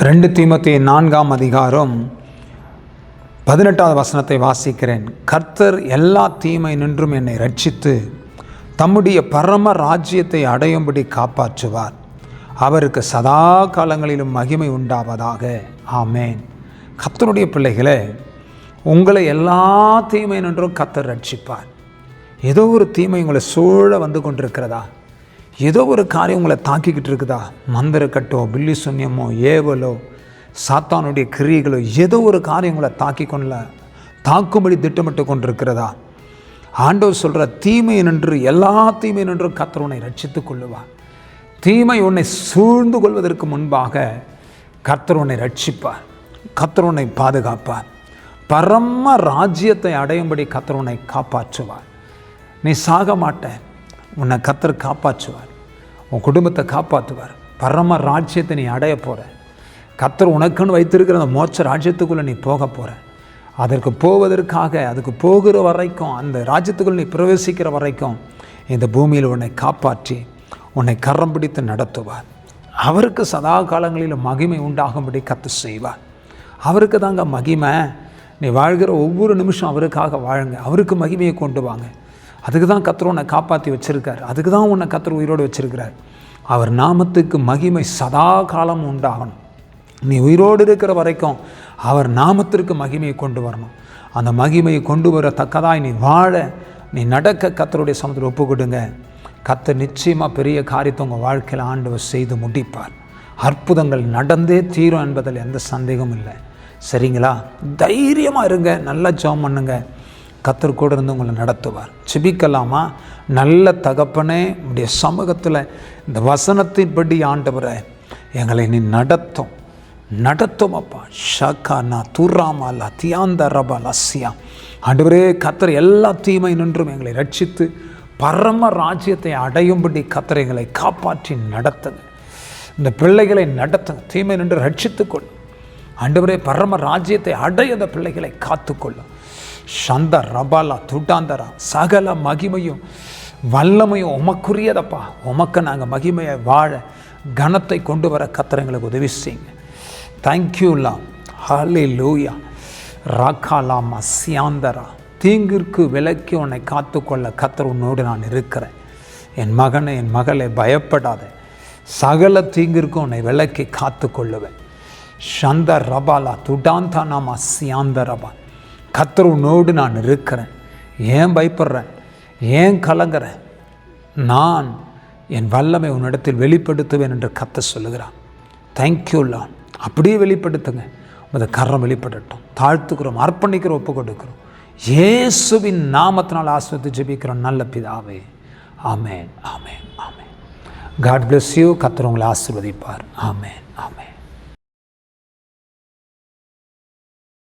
ரெண்டு தீமத்தி நான்காம் அதிகாரம் பதினெட்டாவது வசனத்தை வாசிக்கிறேன். கர்த்தர் எல்லா தீமை நின்றும் என்னை ரட்சித்து தம்முடைய பரம ராஜ்யத்தை அடையும்படி காப்பாற்றுவார். அவருக்கு சதா காலங்களிலும் மகிமை உண்டாவதாக. ஆமேன். கர்த்தருடைய பிள்ளைகளே உங்களை எல்லா தீமை நின்றும் கர்த்தர் ரட்சிப்பார் ஏதோ ஒரு தீமை உங்களை சூழ வந்து கொண்டிருக்கிறதா? ஏதோ ஒரு காரியம் உங்களை தாக்கிக்கிட்டு இருக்குதா? மந்திரக்கட்டோ பில்லி சுன்யமோ ஏவலோ சாத்தானுடைய கிரியைகளோ ஏதோ ஒரு காரியம் உங்களை தாக்கி கொள்ள தாக்கும்படி திட்டமிட்டு கொண்டிருக்கிறதா? ஆண்டவர் சொல்கிற தீமை நின்று எல்லா தீமை நின்று கத்தர் உன்னை ரட்சித்துக் கொள்ளுவார் தீமை உன்னை சூழ்ந்து கொள்வதற்கு முன்பாக கத்தர் உன்னை ரட்சிப்பார் கத்தர் உன்னை பாதுகாப்பார். பரம ராஜ்யத்தை அடையும்படி கத்தர் உன்னை காப்பாற்றுவார். நீ சாக மாட்டேன் உன்னை கத்தர் காப்பாற்றுவார். உன் குடும்பத்தை காப்பாற்றுவார். பரம ராஜ்யத்தை நீ அடைய போகிற கத்தர் உனக்குன்னு வைத்திருக்கிற அந்த மோட்ச ராஜ்யத்துக்குள்ளே நீ போக போகிற அதற்கு போவதற்காக அதுக்கு போகிற வரைக்கும் அந்த ராஜ்யத்துக்குள் நீ பிரவேசிக்கிற வரைக்கும் இந்த பூமியில் உன்னை காப்பாற்றி உன்னை கரம் பிடித்து நடத்துவார். அவருக்கு சதா காலங்களில் மகிமை உண்டாகும்படி கத்து செய்வார். அவருக்கு தாங்க மகிமை. நீ வாழ்கிற ஒவ்வொரு நிமிஷம் அவருக்காக வாழுங்க. அவருக்கு மகிமையை கொண்டு வாங்க. அதுக்கு தான் கத்தர் உன்னை காப்பாற்றி வச்சுருக்கார். அதுக்கு தான் உன்னை கத்தர் உயிரோடு வச்சுருக்கிறார். அவர் நாமத்துக்கு மகிமை சதா காலம் உண்டாகணும். நீ உயிரோடு இருக்கிற வரைக்கும் அவர் நாமத்திற்கு மகிமையை கொண்டு வரணும். அந்த மகிமையை கொண்டு வரத்தக்கதாய் நீ வாழ நீ நடக்க கத்தருடைய சமத்தில் ஒப்பு கொடுங்க கத்தர் நிச்சயமாக பெரிய காரியத்தை உங்கள் வாழ்க்கையில் ஆண்டவர் செய்து முடிப்பார். அற்புதங்கள் நடந்தே தீரும் என்பதில் எந்த சந்தேகமும் இல்லை. சரிங்களா? தைரியமாக இருங்க நல்லா ஜெபம் பண்ணுங்கள் கத்தர் கூட இருந்து உங்களை நடத்துவார். சிபிக்கலாமா நல்ல தகப்பனே உடைய சமூகத்தில் இந்த வசனத்தின்படி ஆண்டவரை எங்களை நீ நடத்தும். நடத்தும் அப்பா. ஷாக்கா நா துராமாலா தியாந்த ரபா லஸ்யா ஆண்டவரே கத்தர் எல்லா தீமை நின்றும் எங்களை ரட்சித்து பரம ராஜ்யத்தை அடையும்படி கத்தர் எங்களை காப்பாற்றி நடத்துங்க. இந்த பிள்ளைகளை நடத்துங்க. தீமை நின்று ரட்சித்துக்கொள்ளும். ஆண்டவரே பரம ராஜ்யத்தை அடைய அந்த பிள்ளைகளை காத்துக்கொள்ளும். சந்த ரபாலா துட்டாந்தரா சகல மகிமையும் வல்லமையும் உமக்குரியதப்பா. உமக்கு நாங்கள் மகிமையை வாழ கனத்தை கொண்டு வர கத்திரங்களுக்கு உதவி செய்யுங்க. தேங்க்யூலா ஹலி லூயா ராக்காலாமா சியாந்தரா. தீங்கிற்கு விலக்கி உன்னை காத்துக்கொள்ள கத்தர் உன்னோடு நான் இருக்கிறேன். என் மகனை என் மகளை பயப்படாத. சகல தீங்கிற்கும் உன்னை விலக்கி காத்து கொள்ளுவேன் சந்த ரபாலா துடாந்தா நாமா சியாந்த ரபா கத்தர் உன்னோடு நான் இருக்கிறேன். ஏன் பயப்படுறேன்? ஏன் கலங்குறேன்? நான் என் வல்லமை உன்னிடத்தில் வெளிப்படுத்துவேன் என்று கத்த சொல்லுகிறான் தேங்க்யூலா அப்படியே வெளிப்படுத்துங்க. உமது கரம் வெளிப்படட்டும். தாழ்த்துக்கிறோம் அர்ப்பணிக்கிறோம் ஒப்பு கொடுக்கிறோம் இயேசுவின் நாமத்தினால் ஆஸ்வத்து ஜெபிக்கிறோம் நல்ல பிதாவே. Amen amen amen God bless you கத்தர் உங்களை ஆசிர்வதிப்பார். ஆமேன் ஆமேன்